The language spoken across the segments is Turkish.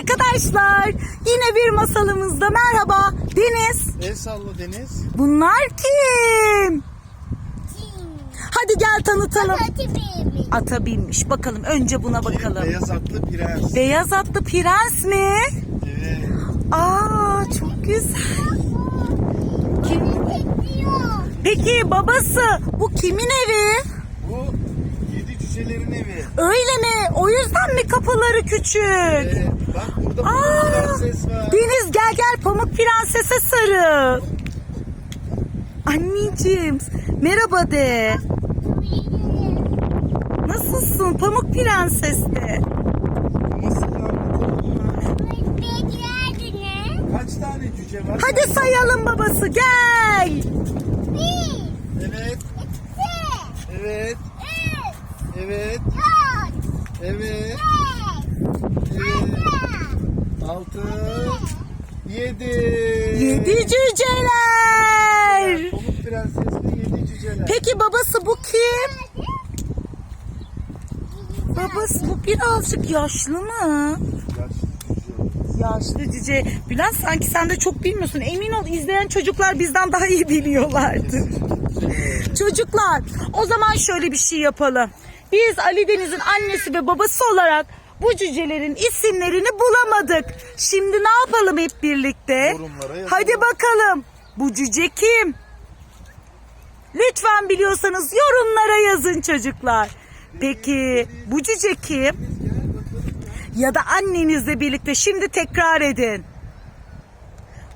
Arkadaşlar yine bir masalımızda merhaba Deniz. El salla Deniz. Bunlar kim? Hadi gel tanıtalım. Ata binmiş. Bakalım önce buna bakalım. Beyaz atlı prens. Beyaz atlı prens mi? Evet. Aa çok güzel. Kim? Bekliyor. Peki babası bu kimin evi? Bu yedi cücelerin evi. Öyle mi? O yüzden mi kapıları küçük? Bak burada Aa, prenses var. Deniz gel gel Pamuk Prenses'e sarıl. Anneciğim merhaba de. Nasılsın Pamuk Prenses de. Kaç tane cüce var? Hadi sayalım babası gel. Bir, Evet. iki, Evet. üç, Evet. dört, Evet. beş, Evet. Altı. Yedi. Yedi cüceler. Pamuk prenses ve yedi cüceler. Peki babası bu kim? Babası bu birazcık yaşlı mı? Yaşlı cüce. Bülent sanki sen de çok bilmiyorsun. Emin ol izleyen çocuklar bizden daha iyi biliyorlardır. Çocuklar o zaman şöyle bir şey yapalım. Biz Ali Deniz'in annesi ve babası olarak bu cücelerin isimlerini bulamadık. Şimdi ne yapalım hep birlikte? Hadi bakalım. Bu cüce kim? Lütfen biliyorsanız yorumlara yazın çocuklar. Peki bu cüce kim? Ya da annenizle birlikte şimdi tekrar edin.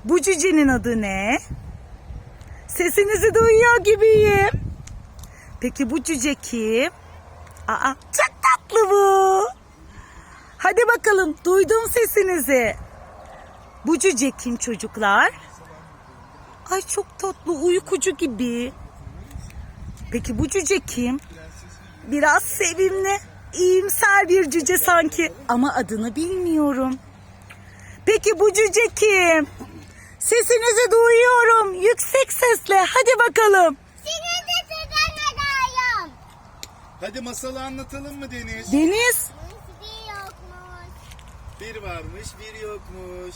Bu cücenin adı ne? Sesinizi duyuyor gibiyim. Peki bu cüce kim? Aa, çok tatlı bu. Hadi bakalım duydum sesinizi. Bu cüce kim çocuklar? Ay çok tatlı uykucu gibi. Peki bu cüce kim? Biraz sevimli, iyimser bir cüce sanki ama adını bilmiyorum. Peki bu cüce kim? Sesinizi duyuyorum yüksek sesle. Hadi bakalım. Senin de adayım. Hadi masalı anlatalım mı Deniz? Deniz. Bir varmış, bir yokmuş.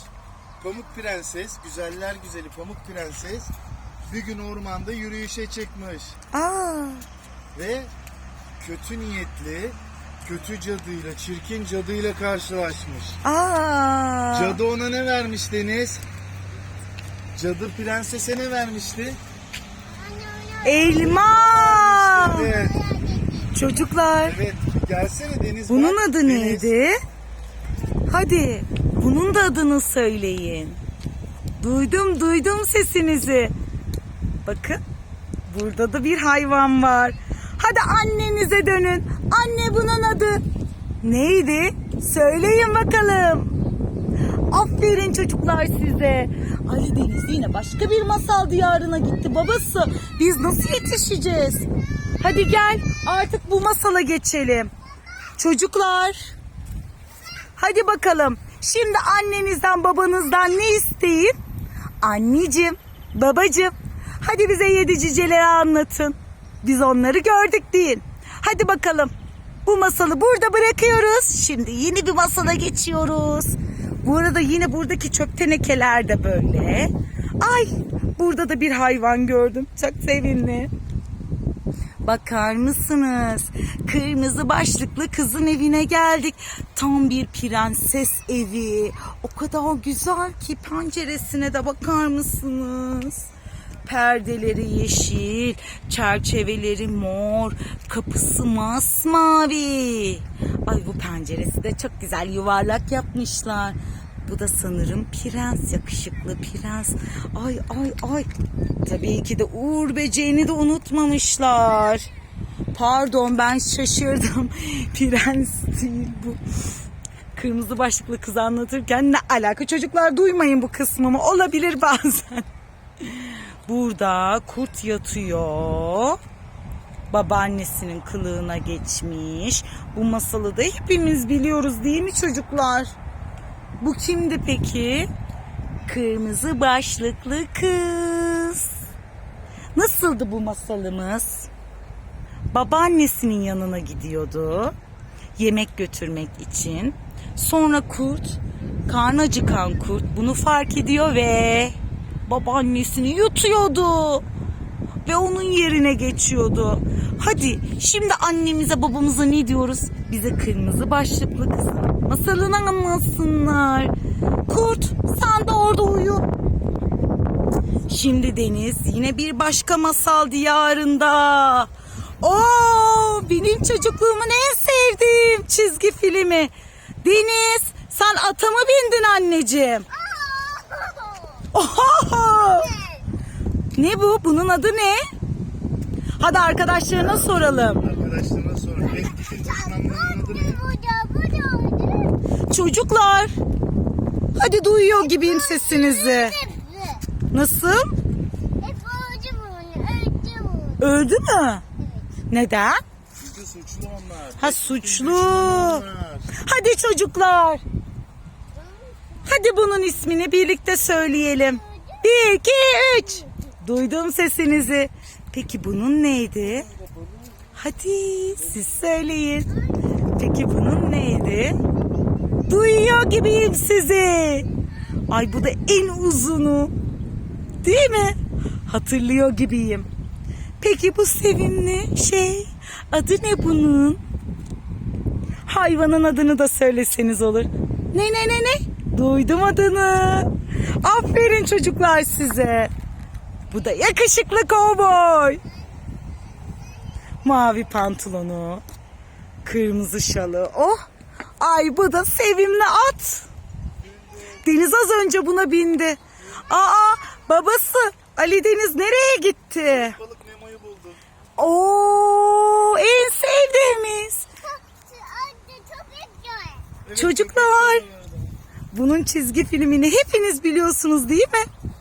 Pamuk Prenses, güzeller güzeli Pamuk Prenses bir gün ormanda yürüyüşe çıkmış Aa, ve kötü niyetli, kötü cadıyla, çirkin cadıyla karşılaşmış. aa. Cadı ona ne vermiş Deniz? Cadı prensese ne vermişti? Elma. Evet, Çocuklar, evet. Gelsene Deniz. bunun bak. adı Deniz. neydi? Hadi, bunun da adını söyleyin. Duydum, duydum sesinizi. Bakın, burada da bir hayvan var. Hadi annenize dönün. Anne bunun adı neydi? Söyleyin bakalım. Aferin çocuklar size. Ali Deniz yine başka bir masal diyarına gitti babası. Biz nasıl yetişeceğiz? Hadi gel artık bu masala geçelim. Çocuklar. Hadi bakalım. Şimdi annenizden babanızdan ne isteyin? Anneciğim, babacığım. Hadi bize yedi cüceleri anlatın. Biz onları gördük deyin. Hadi bakalım. Bu masalı burada bırakıyoruz. Şimdi yeni bir masala geçiyoruz. Bu arada yine buradaki çöp tenekeler de böyle. Ay burada da bir hayvan gördüm. Çok sevimli. Bakar mısınız? Kırmızı başlıklı kızın evine geldik. Tam bir prenses evi. O kadar güzel ki penceresine de bakar mısınız? Perdeleri yeşil, çerçeveleri mor, kapısı masmavi. Ay bu penceresi de çok güzel yuvarlak yapmışlar. Bu da sanırım prens, yakışıklı prens. Ay ay ay. Tabii ki de Uğur böceğini de unutmamışlar. Pardon ben şaşırdım. Prens değil bu. Kırmızı başlıklı kız anlatırken ne alaka çocuklar duymayın bu kısmımı olabilir bazen. Burada kurt yatıyor. Babaannesinin kılığına geçmiş. Bu masalı da hepimiz biliyoruz değil mi çocuklar? Bu kimdi peki? Kırmızı başlıklı kız. Nasıldı bu masalımız? Babaannesinin yanına gidiyordu. Yemek götürmek için. Sonra kurt karnı acıkan kurt bunu fark ediyor ve babaannesini yutuyordu. Ve onun yerine geçiyordu. Hadi şimdi annemize babamıza ne diyoruz? Bize kırmızı başlıklı kız masalını anlatsınlar. Kurt sen de orada uyu. Şimdi Deniz yine bir başka masal diyarında. Oo, benim çocukluğumun en sevdiğim çizgi filmi. Deniz, sen ata mı bindin anneciğim? Oho! Ne bu? Bunun adı ne? Hadi arkadaşlarına soralım. Arkadaşlarına sorun. Düşmanlarının adı ne? Çocuklar, hadi duyuyor gibiyim sesinizi. Nasıl? Hep öldü bunu, öldü mü? Neden? Çünkü suçlu onlar. Ha suçlu. Onlar. Hadi çocuklar. Hadi bunun ismini birlikte söyleyelim. Bir, iki, üç. Duydum sesinizi. Peki bunun neydi? Hadi siz söyleyin. Peki bunun neydi? Duyuyor gibiyim sizi. Ay bu da en uzunu. Değil mi? Hatırlıyor gibiyim. Peki bu sevimli şey adı ne bunun? Hayvanın adını da söyleseniz olur. Ne ne ne ne? Duydum adını. Aferin çocuklar size. Bu da yakışıklı kovboy. Mavi pantolonu. Kırmızı şalı. Oh. Ay bu da sevimli at. Deniz az önce buna bindi. Aa babası Ali Deniz nereye gitti? Balık Nemo'yu buldu. Oo en sevdiğimiz. Evet, Çocuklar. Bunun çizgi filmini hepiniz biliyorsunuz değil mi?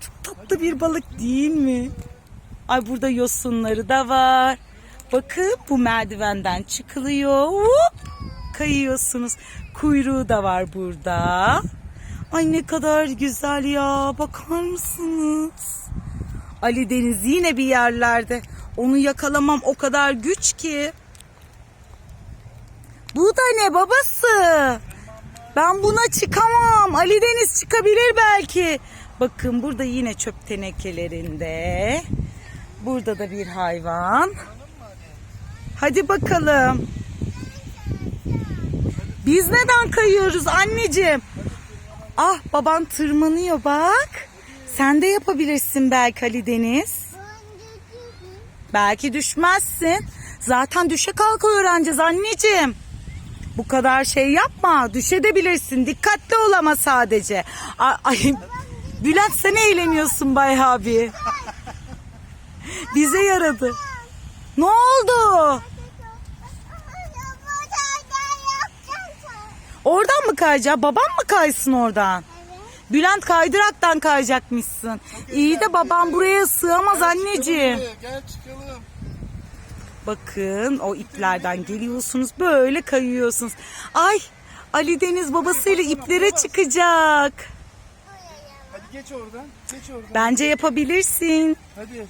Çok tatlı bir balık değil mi? Ay burada yosunları da var. Bakın bu merdivenden çıkılıyor. Hop, kayıyorsunuz. Kuyruğu da var burada. Ay ne kadar güzel ya. Bakar mısınız? Ali Deniz yine bir yerlerde. Onu yakalamam o kadar güç ki. Bu da ne babası? Ben buna çıkamam. Ali Deniz çıkabilir belki. Bakın burada yine çöp tenekelerinde. Burada da bir hayvan. Hadi bakalım. Biz neden kayıyoruz anneciğim? Ah baban tırmanıyor bak. Sen de yapabilirsin belki Ali Deniz. Belki düşmezsin. Zaten düşe kalka öğreneceğiz anneciğim. Bu kadar şey yapma. Düşebilirsin. Dikkatli ol ama sadece. Ay, ay, Bülent sen eğleniyorsun Bay abi. Bize yaradı. Ne oldu? Oradan mı kayacak? Baban mı kaysın oradan? Bülent kaydıraktan kayacakmışsın. İyi de babam buraya sığamaz anneciğim. Buraya, Gel çıkalım. Bakın o iplerden geliyorsunuz böyle kayıyorsunuz. Ay Ali Deniz babasıyla iplere çıkacak. Hadi geç oradan. Geç oradan. Bence yapabilirsin. Hadi.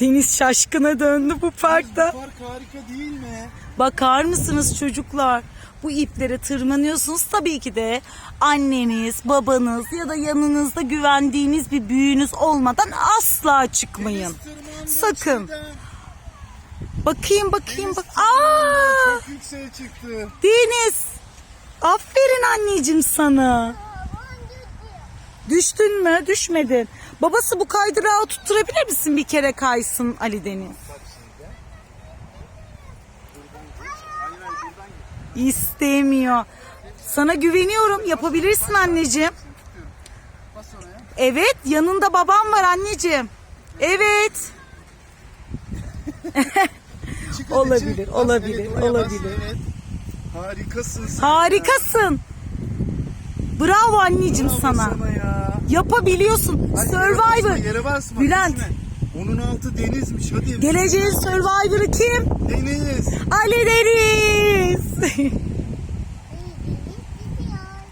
Deniz şaşkına döndü bu parkta. Bu park harika değil mi? Bakar mısınız çocuklar? Bu iplere tırmanıyorsunuz tabii ki de anneniz, babanız ya da yanınızda güvendiğiniz bir büyüğünüz olmadan asla çıkmayın. Sakın. Bakayım bakayım bak. Aa! Çok yükseğe çıktı. Deniz. Aferin anneciğim sana. Düştün mü? Düşmedin. Babası bu kaydırağı tutturabilir misin? Bir kere kaysın Ali Deniz. İstemiyor. Sana güveniyorum. Yapabilirsin anneciğim. Evet, yanında babam var anneciğim. Evet. Olabilir, olabilir, olabilir. Harikasın. Harikasın. Bravo anneciğim Bravo sana. sana ya. Yapabiliyorsun. Hadi Survivor. Yere basma. Bülent. düşme. Onun altı denizmiş. Hadi. Geleceğin Survivor'ı kim? Deniz. Ali Deniz.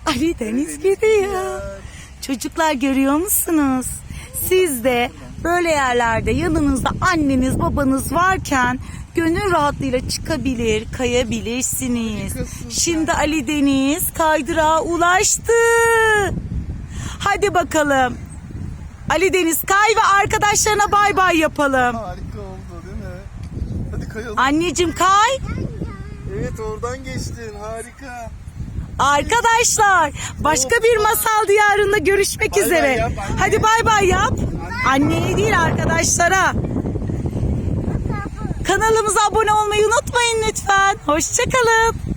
Ali Deniz gidiyor. Çocuklar görüyor musunuz? Siz de böyle yerlerde yanınızda anneniz babanız varken gönül rahatlığıyla çıkabilir, kayabilirsiniz. Şimdi Ali Deniz kaydırağa ulaştı. Hadi bakalım. Ali Deniz kay ve arkadaşlarına bay bay yapalım. Harika oldu değil mi? Hadi kayalım. Anneciğim kay. Evet oradan geçtin harika. Arkadaşlar başka bir masal diyarında görüşmek üzere. Hadi bay bay yap. Anneye değil arkadaşlara. Kanalımıza abone olmayı unutmayın lütfen. Hoşçakalın.